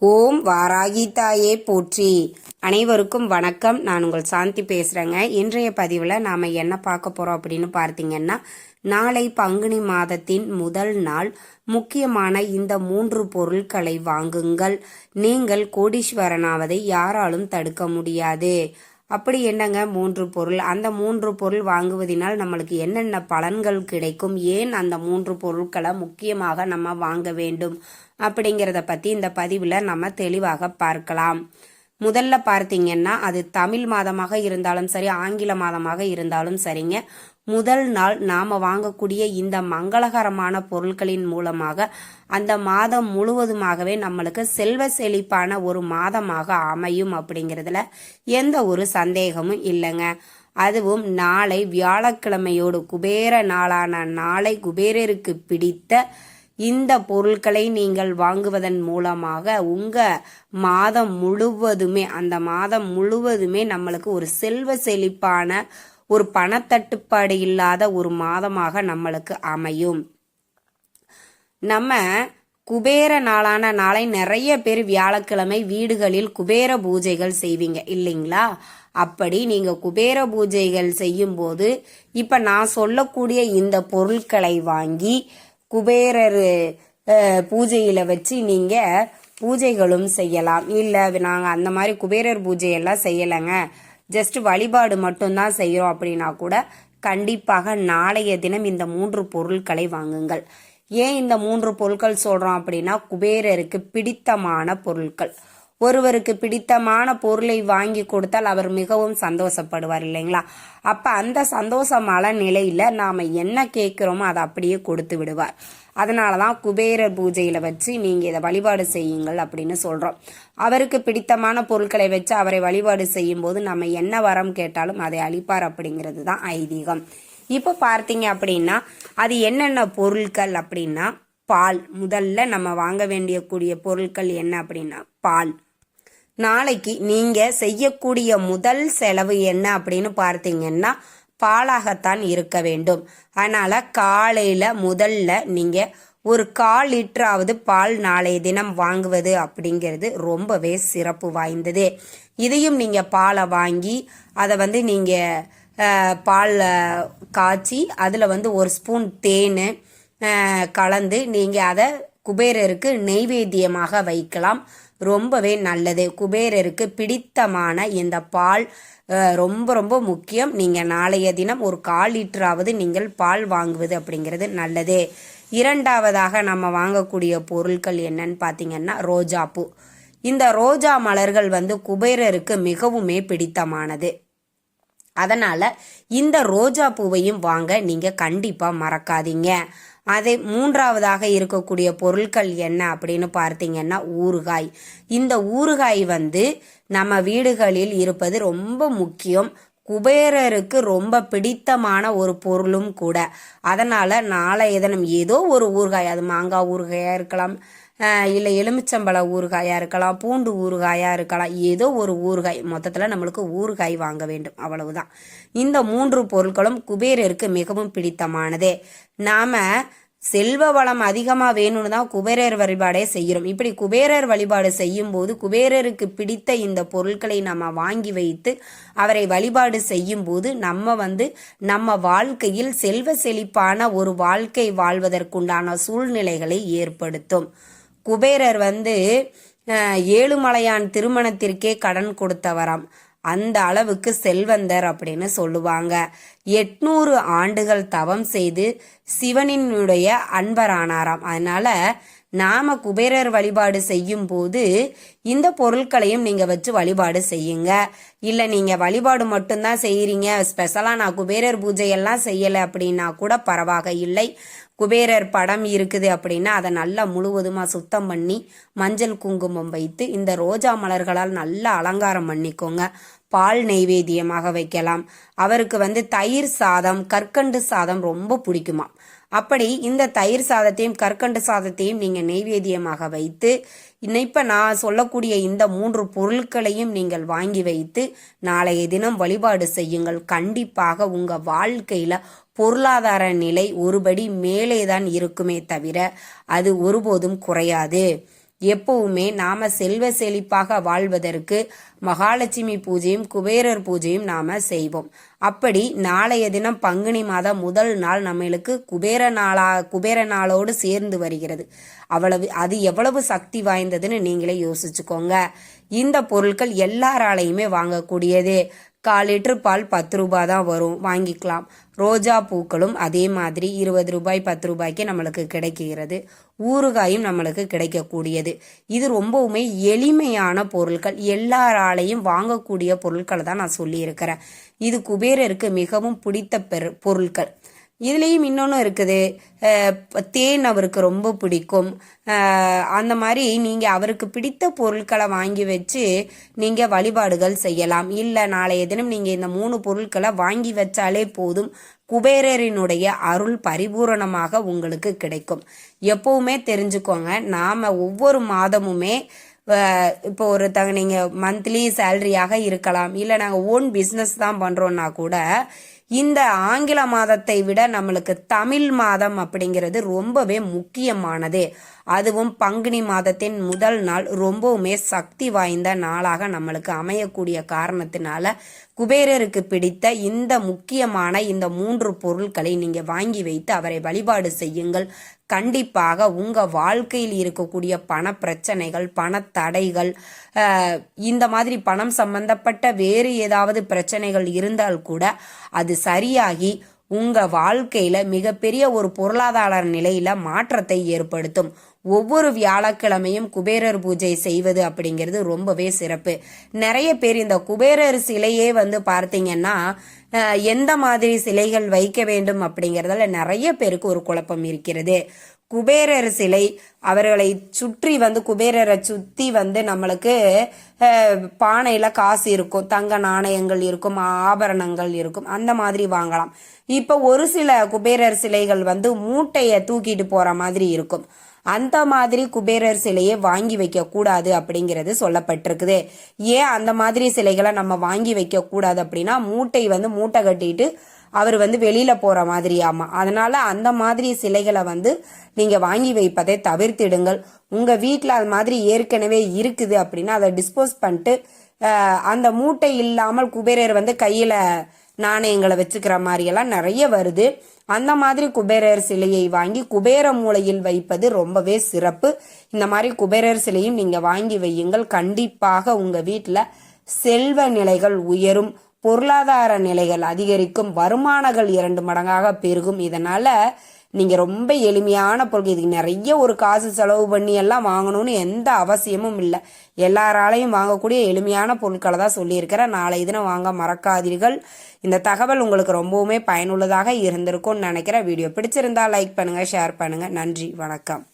ஓம் வாராகி தாயே போற்றி. அனைவருக்கும் வணக்கம். நான் உங்கள் சாந்தி பேசுகிறேங்க இன்றைய பதிவில் நாம் என்ன பார்க்க போகிறோம் அப்படின்னு பார்த்தீங்கன்னா நாளை பங்குனி மாதத்தின் முதல் நாள். முக்கியமான இந்த மூன்று பொருட்களை வாங்குங்கள். நீங்கள் கோடீஸ்வரனாவதை யாராலும் தடுக்க முடியாது. அப்படி என்னங்க மூன்று பொருள்? அந்த மூன்று பொருள் வாங்குவதினால் நம்மளுக்கு என்னென்ன பலன்கள் கிடைக்கும்? ஏன் அந்த மூன்று பொருட்களை முக்கியமாக நம்ம வாங்க வேண்டும்? அப்படிங்கிறத பற்றி இந்த பதிவில் நம்ம தெளிவாக பார்க்கலாம். முதல்ல பார்த்தீங்கன்னா அது தமிழ் மாதமாக இருந்தாலும் சரி ஆங்கில மாதமாக இருந்தாலும் சரிங்க. முதல் நாள் நாம் வாங்கக்கூடிய இந்த மங்களகரமான பொருட்களின் மூலமாக அந்த மாதம் முழுவதுமாகவே நம்மளுக்கு செல்வ செழிப்பான ஒரு மாதமாக அமையும் அப்படிங்கிறதுல எந்த ஒரு சந்தேகமும் இல்லைங்க. அதுவும் நாளை வியாழக்கிழமையோடு குபேர நாளான நாளை குபேரருக்கு பிடித்த இந்த பொருட்களை நீங்கள் வாங்குவதன் மூலமாக உங்க மாதம் முழுவதுமே அந்த மாதம் முழுவதுமே நம்மளுக்கு ஒரு செல்வ செழிப்பான ஒரு பணத்தட்டுப்பாடு இல்லாத ஒரு மாதமாக நம்மளுக்கு அமையும். நம்ம குபேர நாளான நாளை நிறைய பேர் வியாழக்கிழமை வீடுகளில் குபேர பூஜைகள் செய்வீங்க இல்லைங்களா? அப்படி நீங்க குபேர பூஜைகள் செய்யும்போது இப்ப நான் சொல்லக்கூடிய இந்த பொருட்களை வாங்கி குபேரர் பூஜையில வச்சு நீங்க பூஜைகளும் செய்யலாம். இல்லை நாங்கள் அந்த மாதிரி குபேரர் பூஜையெல்லாம் செய்யலைங்க. ஜஸ்ட் வழிபாடு மட்டும்தான் செய்கிறோம் அப்படின்னா கூட கண்டிப்பாக நாளைய தினம் இந்த மூன்று பொருட்களை வாங்குங்கள். ஏன் இந்த மூன்று பொருட்கள் சொல்கிறோம் அப்படின்னா குபேரருக்கு பிடித்தமான பொருட்கள். ஒருவருக்கு பிடித்தமான பொருளை வாங்கி கொடுத்தால் அவர் மிகவும் சந்தோஷப்படுவார் இல்லைங்களா? அப்போ அந்த சந்தோஷமான நிலையில் நாம் என்ன கேட்குறோமோ அதை அப்படியே கொடுத்து விடுவார். அதனால தான் குபேரர் பூஜையில் வச்சு நீங்கள் இதை வழிபாடு செய்யுங்கள் அப்படின்னு சொல்கிறோம் அவருக்கு பிடித்தமான பொருட்களை வச்சு அவரை வழிபாடு செய்யும் போது நம்ம என்ன வரம் கேட்டாலும் அதை அளிப்பார் அப்படிங்கிறது தான் ஐதீகம். இப்போ பார்த்தீங்க அப்படின்னா அது என்னென்ன பொருட்கள் அப்படின்னா பால். முதல்ல நம்ம வாங்க வேண்டிய கூடிய பொருட்கள் என்ன அப்படின்னா பால். நாளைக்கு நீங்க செய்யக்கூடிய முதல் செலவு என்ன அப்படின்னு பார்த்தீங்கன்னா பாலாகத்தான் இருக்க வேண்டும். அதனால காலையில முதல்ல நீங்க ஒரு கால் லிட்டராவது பால் நாளைய தினம் வாங்குவது அப்படிங்கிறது ரொம்பவே சிறப்பு வாய்ந்தது. இதையும் நீங்க பாலை வாங்கி அதை வந்து நீங்க பால் காய்ச்சி அதில் வந்து ஒரு ஸ்பூன் தேன் கலந்து நீங்கள் அதை குபேரருக்கு நெய்வேத்தியமாக வைக்கலாம். ரொம்பவே நல்லது. குபேரருக்கு பிடித்தமான இந்த பால் ரொம்ப ரொம்ப முக்கியம். நீங்கள் நாளைய தினம் ஒரு கால் லிட்டராவது நீங்கள் பால் வாங்குவது அப்படிங்கிறது நல்லது. இரண்டாவதாக நம்ம வாங்கக்கூடிய பொருட்கள் என்னன்னு பார்த்தீங்கன்னா ரோஜாப்பூ இந்த ரோஜா மலர்கள் வந்து குபேரருக்கு மிகவுமே பிடித்தமானது. அதனால் இந்த ரோஜா பூவையும் வாங்க நீங்கள் கண்டிப்பாக மறக்காதீங்க. அதே மூன்றாவதாக இருக்கக்கூடிய பொருட்கள் என்ன அப்படின்னு பார்த்தீங்கன்னா ஊறுகாய். இந்த ஊறுகாய் வந்து நம்ம வீடுகளில் இருப்பது ரொம்ப முக்கியம். குபேரருக்கு ரொம்ப பிடித்தமான ஒரு பொருளும் கூட. அதனால் நாளை தினம் ஏதோ ஒரு ஊறுகாய் அது மாங்காய் ஊறுகாயாக இருக்கலாம் இல்லை எலுமிச்சம்பழ ஊறுகாயாக இருக்கலாம் பூண்டு ஊறுகாயாக இருக்கலாம் ஏதோ ஒரு ஊறுகாய். மொத்தத்தில் நம்மளுக்கு ஊறுகாய் வாங்க வேண்டும் அவ்வளவுதான். இந்த மூன்று பொருட்களும் குபேரருக்கு மிகவும் பிடித்தமானதே. நாம் செல்வ வளம் அதிகமாக வேணும்னு தான் குபேரர் வழிபாடே செய்கிறோம். இப்படி குபேரர் வழிபாடு செய்யும் போது குபேரருக்கு பிடித்த இந்த பொருட்களை நம்ம வாங்கி வைத்து அவரை வழிபாடு செய்யும் போது நம்ம வந்து நம்ம வாழ்க்கையில் செல்வ செழிப்பான ஒரு வாழ்க்கை வாழ்வதற்குண்டான சூழ்நிலைகளை ஏற்படுத்தும். குபேரர் வந்து ஏழுமலையான் திருமணத்திற்கே கடன் கொடுத்தவராம். அந்த அளவுக்கு செல்வந்தர் அப்படின்னு சொல்லுவாங்க. எட்நூறு ஆண்டுகள் தவம் செய்து சிவனினுடைய அன்பரானாராம். அதனால நாம குபேரர் வழிபாடு செய்யும் போது இந்த பொருட்களையும் நீங்க வச்சு வழிபாடு செய்யுங்க. இல்ல நீங்க வழிபாடு மட்டும்தான் செய்யறீங்க ஸ்பெஷலா நான் குபேரர் பூஜையெல்லாம் செய்யலை செய்யல அப்படின்னா கூட பரவாக இல்லை. குபேரர் படம் இருக்குது அப்படின்னா அதை நல்லா முழுவதுமாக சுத்தம் பண்ணி மஞ்சள் குங்குமம் வைத்து இந்த ரோஜா மலர்களால் நல்லா அலங்காரம் பண்ணிக்கோங்க. பால் நெய்வேத்தியமாக வைக்கலாம். அவருக்கு வந்து தயிர் சாதம் கற்கண்டு சாதம் ரொம்ப பிடிக்குமா அப்படி இந்த தயிர் சாதத்தையும் கற்கண்டு சாதத்தையும் நீங்கள் நெய்வேதியமாக வைத்து இப்போ நான் சொல்லக்கூடிய இந்த மூன்று பொருட்களையும் நீங்கள் வாங்கி வைத்து நாளைய தினம் வழிபாடு செய்யுங்கள். கண்டிப்பாக உங்கள் வாழ்க்கையில் பொருளாதார நிலை ஒருபடி மேலே தான் இருக்குமே தவிர அது ஒருபோதும் குறையாது. எப்பவுமே நாம செல்வ செழிப்பாக வாழ்வதற்கு மகாலட்சுமி பூஜையும் குபேரர் பூஜையும் நாம செய்வோம். அப்படி நாளைய தினம் பங்குனி மாதம் முதல் நாள் நம்மளுக்கு குபேர நாளா குபேர நாளோடு சேர்ந்து வருகிறது. அவ்வளவு அது எவ்வளவு சக்தி வாய்ந்ததுன்னு நீங்களே யோசிச்சுக்கோங்க. இந்த பொருட்கள் எல்லாராலையுமே வாங்கக்கூடியது கால் லிட்டர் பால் பத்து ரூபாய் தான் வரும். வாங்கிக்கலாம். ரோஜா பூக்களும் அதே மாதிரி இருபது ரூபாய் பத்து ரூபாய்க்கு நம்மளுக்கு கிடைக்கிறது. ஊறுகாயும் நம்மளுக்கு கிடைக்கக்கூடியது. இது ரொம்பவுமே எளிமையான பொருட்கள். எல்லாராலையும் வாங்கக்கூடிய பொருட்களை தான் நான் சொல்லியிருக்கிறேன். இது குபேரருக்கு மிகவும் பிடித்த பெரு பொருட்கள். இதுலேயும் இன்னொன்று இருக்குது. தேன் அவருக்கு ரொம்ப பிடிக்கும். அந்த மாதிரி நீங்கள் அவருக்கு பிடித்த பொருட்களை வாங்கி வச்சு நீங்கள் வழிபாடுகள் செய்யலாம். இல்லை நாளைய தினம் நீங்கள் இந்த மூணு பொருட்களை வாங்கி வச்சாலே போதும். குபேரரினுடைய அருள் பரிபூரணமாக உங்களுக்கு கிடைக்கும். எப்பவுமே தெரிஞ்சுக்கோங்க நாம் ஒவ்வொரு மாதமுமே இப்போ ஒருத்தங்க நீங்கள் மந்த்லி சேலரியாக இருக்கலாம். இல்லை நாங்கள் ஓன் பிஸ்னஸ் தான் பண்ணுறோன்னா கூட இந்த ஆங்கில மாதத்தை விட நம்மளுக்கு தமிழ் மாதம் அப்படிங்கிறது ரொம்பவே முக்கியமானது. அதுவும் பங்குனி மாதத்தின் முதல் நாள் ரொம்பவுமே சக்தி வாய்ந்த நாளாக நம்மளுக்கு அமையக்கூடிய காரணத்தினால குபேரருக்கு பிடித்த இந்த முக்கியமான இந்த மூன்று பொருட்களை நீங்க வாங்கி வைத்து அவரை வழிபாடு செய்யுங்கள். கண்டிப்பாக உங்க வாழ்க்கையில் இருக்கக்கூடிய பண பிரச்சனைகள் பண தடைகள் இந்த மாதிரி பணம் சம்பந்தப்பட்ட வேறு ஏதாவது பிரச்சனைகள் இருந்தால் கூட அது சரியாகி உங்கள் வாழ்க்கையில் மிகப்பெரிய ஒரு பொருளாதார நிலையில் மாற்றத்தை ஏற்படுத்தும். ஒவ்வொரு வியாழக்கிழமையும் குபேரர் பூஜை செய்வது அப்படிங்கிறது ரொம்பவே சிறப்பு. நிறைய பேர் இந்த குபேரர் சிலையே வந்து பார்த்தீங்கன்னா எந்த மாதிரி சிலைகள் வைக்க வேண்டும் அப்படிங்கிறதுல நிறைய பேருக்கு ஒரு குழப்பம் இருக்கிறது. குபேரர் சிலை அவர்களை சுற்றி வந்து குபேரரை சுத்தி வந்து நம்மளுக்கு பானையில் பானையில காசு இருக்கும் தங்க நாணயங்கள் இருக்கும் ஆபரணங்கள் இருக்கும் அந்த மாதிரி வாங்கலாம். இப்போ ஒரு சில குபேரர் சிலைகள் வந்து மூட்டையை தூக்கிட்டு போற மாதிரி இருக்கும். அந்த மாதிரி குபேரர் சிலையை வாங்கி வைக்க கூடாது அப்படிங்கிறது சொல்லப்பட்டிருக்குது. ஏன் அந்த மாதிரி சிலைகளை நம்ம வாங்கி வைக்க கூடாது அப்படின்னா மூட்டை வந்து மூட்டை கட்டிட்டு அவர் வந்து வெளியில போற மாதிரியாமா. அதனால அந்த மாதிரி சிலைகளை வந்து நீங்க வாங்கி வைப்பதை தவிர்த்திடுங்கள். உங்க வீட்டில் அது மாதிரி ஏற்கனவே இருக்குது அப்படின்னா அதை டிஸ்போஸ் பண்ணிட்டு அந்த மூட்டை இல்லாமல் குபேரர் வந்து கையில நாணயங்களை வச்சுக்கிற மாதிரியெல்லாம் நிறைய வருது. அந்த மாதிரி குபேரர் சிலையை வாங்கி குபேர மூலையில் வைப்பது ரொம்பவே சிறப்பு. இந்த மாதிரி குபேரர் சிலையும் நீங்க வாங்கி வையுங்கள். கண்டிப்பாக உங்க வீட்டில் செல்வ நிலைகள் உயரும். பொருளாதார நிலைகள் அதிகரிக்கும் வருமானங்கள் இரண்டு மடங்காக பெருகும். இதனால நீங்க ரொம்ப எளிமையான பொருட்கள் இதுக்கு நிறைய ஒரு காசு செலவு பண்ணி எல்லாம் வாங்கணும்னு எந்த அவசியமும் இல்லை. எல்லாராலையும் வாங்கக்கூடிய எளிமையான பொருட்களை தான் சொல்லியிருக்கிறேன். நாளை தினம் வாங்க மறக்காதீர்கள். இந்த தகவல் உங்களுக்கு ரொம்பவுமே பயனுள்ளதாக இருந்திருக்கும்னு நினைக்கிறேன். வீடியோ பிடிச்சிருந்தா லைக் பண்ணுங்க ஷேர் பண்ணுங்க. நன்றி வணக்கம்.